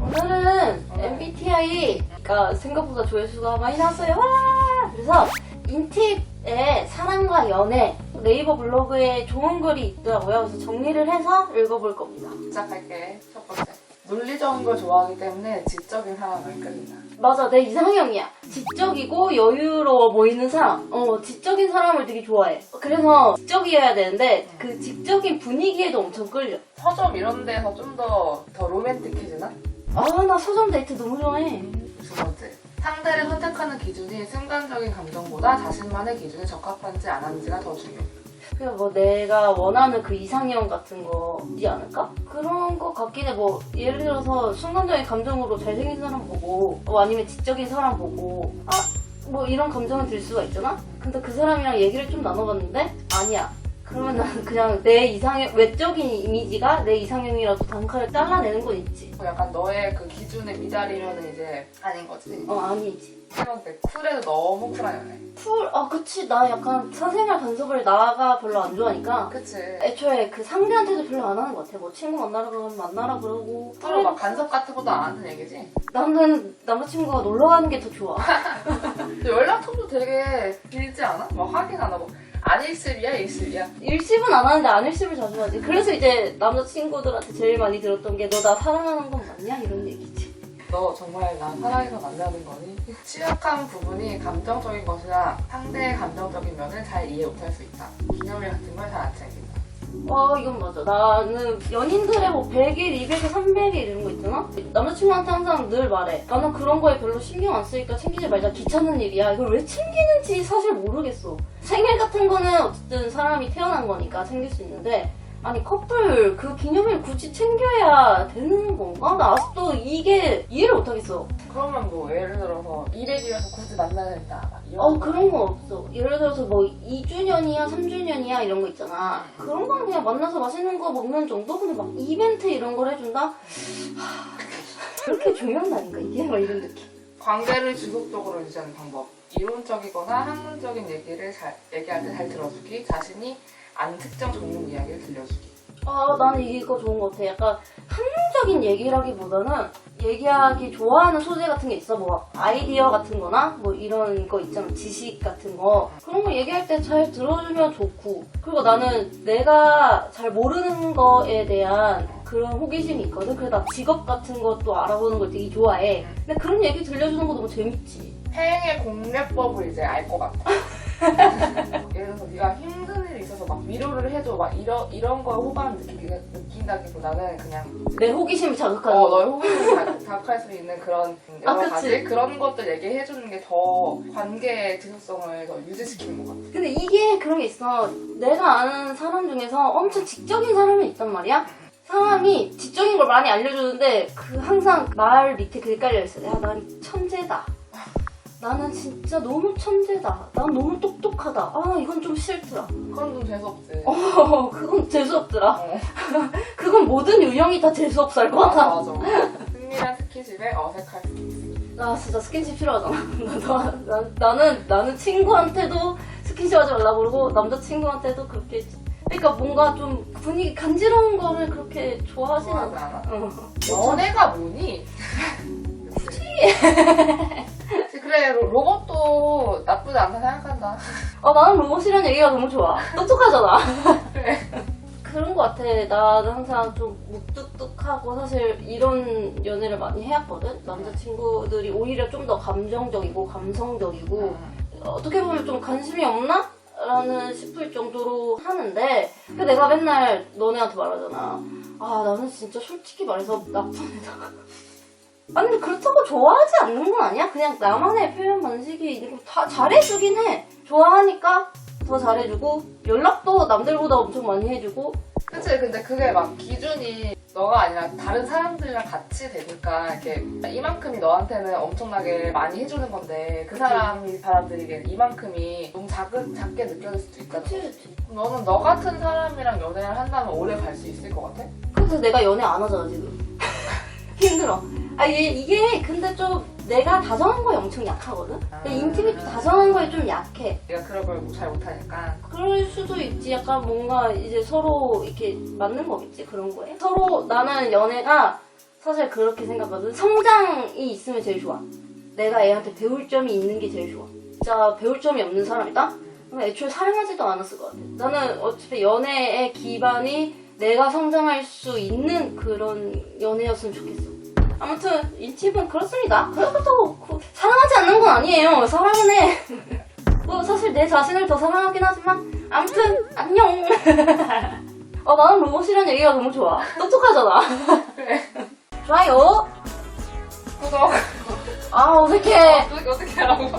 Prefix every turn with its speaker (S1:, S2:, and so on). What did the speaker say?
S1: 오늘은 MBTI가 생각보다 조회수가 많이 나왔어요. 와! 그래서 인팁에 사랑과 연애 네이버 블로그에 좋은 글이 있더라고요. 그래서 정리를 해서 읽어볼 겁니다.
S2: 시작할게. 첫 번째. 논리적인 걸 좋아하기 때문에 지적인 사람을 끌린다.
S1: 맞아, 내 이상형이야. 지적이고 여유로워 보이는 사람. 어, 지적인 사람을 되게 좋아해. 그래서 지적이어야 되는데 그 지적인 분위기에도 엄청 끌려.
S2: 서점 이런 데서 좀 더 더 로맨틱해지나?
S1: 아, 나 서점 데이트 너무 좋아해.
S2: 두 번째. 상대를 선택하는 기준이 순간적인 감정보다 자신만의 기준에 적합한지 안 한지가 더 중요해.
S1: 그냥 뭐 내가 원하는 그 이상형 같은 거지 않을까? 그런 거 같긴 해. 뭐 예를 들어서 순간적인 감정으로 잘생긴 사람 보고 뭐 아니면 지적인 사람 보고 아 뭐 이런 감정이 들 수가 있잖아? 근데 그 사람이랑 얘기를 좀 나눠봤는데 아니야. 그러면 나는 그냥 내 이상형 외적인 이미지가 내 이상형이라도 단칼에 잘라내는 건 있지.
S2: 약간 너의 그 기준에 미달이면 이제 아닌 거지.
S1: 어 아니지.
S2: 세 번째. 쿨해도 너무 쿨한 연애.
S1: 풀, 아 그치 나 약간 사생활 간섭을 나가 별로 안 좋아하니까
S2: 그치.
S1: 애초에 그 상대한테도 별로 안 하는 것 같아. 뭐 친구 만나러 가면 만나라 그러고.
S2: 서로 막 간섭 같은 것도 안 하는 얘기지.
S1: 나는 남자친구가 놀러 가는 게 더 좋아.
S2: 근데 연락처도 되게 길지 않아? 막 확인 안 하고. 안 일습이야, 일습이야?
S1: 일십은 안 하는데 안일십을 자주 하지. 그래서 이제 남자친구들한테 제일 많이 들었던 게 너 나 사랑하는 건 맞냐? 이런 얘기지.
S2: 너 정말 나 사랑해서 만나는 거니? 취약한 부분이 감정적인 것이나 상대의 감정적인 면을 잘 이해 못할 수 있다. 기념일 같은 걸 잘 안 챙긴다.
S1: 와, 이건 맞아. 나는 연인들의 뭐 100일, 200일, 300일 이런 거 있잖아? 남자친구한테 항상 늘 말해. 나는 그런 거에 별로 신경 안 쓰니까 챙기지 말자. 귀찮은 일이야. 이걸 왜 챙기는지 사실 모르겠어. 생일 같은 거는 어쨌든 사람이 태어난 거니까 챙길 수 있는데, 아니, 커플 그 기념일 굳이 챙겨야 되는 건가? 나 아직도 이게 이해를 못하겠어.
S2: 그러면 뭐 예를 들어서 200일에서 굳이 만나야 된다. 막 이런
S1: 어,
S2: 거.
S1: 그런 건 없어. 예를 들어서 뭐 2주년이야, 3주년이야 이런 거 있잖아. 그런 거는 그냥 만나서 맛있는 거 먹는 정도? 근데 막 이벤트 이런 걸 해준다? 하, 그렇게 중요한다니까, 이게 막 이런 느낌.
S2: 관계를 지속적으로 유지하는 방법. 이론적이거나 학문적인 얘기를 잘, 얘기할 때 잘 들어주기. 자신이 아는 특정 종류 이야기를 들려주기.
S1: 아, 나는 이거 좋은 것 같아. 약간 학문적인 얘기라기보다는 얘기하기 좋아하는 소재 같은 게 있어. 뭐 아이디어 같은 거나 뭐 이런 거 있잖아. 지식 같은 거. 그런 거 얘기할 때 잘 들어주면 좋고. 그리고 나는 내가 잘 모르는 거에 대한 그런 호기심이 있거든. 그래서 나 직업 같은 것도 알아보는 걸 되게 좋아해. 근데 그런 얘기 들려주는 거 너무 재밌지.
S2: 행의 공략법을 이제 알 것 같아. 예를 들어서 네가 힘든 있어서 막 위로를 해줘. 막 이런, 이런 호감을 느끼, 느낀다기보다는 그냥
S1: 내 호기심을 자극하는
S2: 어,
S1: 거.
S2: 너의 자- 자극할 수 있는 그런 여러
S1: 아, 그치.
S2: 가지 그런 것들 얘기해 주는 게 더 관계의 지속성을 더 유지시키는 것 같아.
S1: 근데 이게 그런 게 있어. 내가 아는 사람 중에서 엄청 지적인 사람이 있단 말이야. 사람이 지적인 걸 많이 알려주는데 그 항상 말 밑에 그게 깔려 있어. 야, 난 천재다. 나는 진짜 너무 천재다. 난 너무 똑똑하다. 아, 이건 좀 싫더라.
S2: 그건 좀 재수없지.
S1: 어, 그건 재수없더라.
S2: 어.
S1: 그건 모든 유형이 다 재수없어 할 것
S2: 맞아,
S1: 같아.
S2: 맞아. 은밀한 스킨십에 어색할 수 있어.
S1: 나 진짜 스킨십 필요하잖아. 나, 나, 나 는, 나는 친구한테도 스킨십 하지 말라고 그러고, 남자친구한테도 그렇게. 그러니까 뭔가 좀 분위기 간지러운 거를 그렇게 좋아하진
S2: 좋아하지
S1: 않아.
S2: 않아?
S1: 어.
S2: 연애가 뭐니? 굳이. 그래, 로- 로봇도 나쁘지 않다 생각한다.
S1: 아, 나는 로봇이라는 얘기가 너무 좋아. 똑똑하잖아.
S2: 그래.
S1: 그런 거 같아. 나는 항상 좀 무뚝뚝하고 사실 이런 연애를 많이 해왔거든. 남자친구들이 오히려 좀 더 감정적이고 감성적이고 어떻게 보면 좀 관심이 없나? 라는 싶을 정도로 하는데 근데 내가 맨날 너네한테 말하잖아 아 나는 진짜 솔직히 말해서 나쁜 애다 아니 근데 그렇다고 좋아하지 않는 건 아니야? 그냥 나만의 표현 방식이 있고 다 잘해주긴 해. 좋아하니까 더 잘해주고 연락도 남들보다 엄청 많이 해주고.
S2: 그치, 근데 그게 막 기준이 너가 아니라 다른 사람들이랑 같이 되니까 이렇게 이만큼이 너한테는 엄청나게 많이 해주는 건데 그 사람이 받아들이기엔 이만큼이 너무 작은, 작게 느껴질 수도 있잖아.
S1: 그치 그치.
S2: 너는 너 같은 사람이랑 연애를 한다면 오래 갈 수 있을 것 같아?
S1: 그래서 내가 연애 안 하잖아 지금. 힘들어 아 이게, 이게 근데 좀 내가 다정한 거에 엄청 약하거든? 근데
S2: 아.
S1: 인티비도 다정한 거에 좀 약해.
S2: 내가 그런 걸 잘 못하니까.
S1: 그럴 수도 있지. 약간 뭔가 이제 서로 이렇게 맞는 거겠지. 그런 거에. 서로 나는 연애가 사실 그렇게 생각하거든. 성장이 있으면 제일 좋아. 내가 애한테 배울 점이 있는 게 제일 좋아. 진짜 배울 점이 없는 사람이다? 그럼 애초에 사랑하지도 않았을 것 같아. 나는 어차피 연애의 기반이 내가 성장할 수 있는 그런 연애였으면 좋겠어. 아무튼 인팁은 그렇습니다. 그것도 그- 사랑하지 않는 건 아니에요. 사랑은 해. 뭐 사실 내 자신을 더 사랑하긴 하지만 아무튼 안녕. 어 나는 로봇이라는 얘기가 너무 좋아. 똑똑하잖아.
S2: 그래.
S1: 좋아요.
S2: 구독.
S1: 아 어색해.
S2: 어떻게, 어떻게 하라고.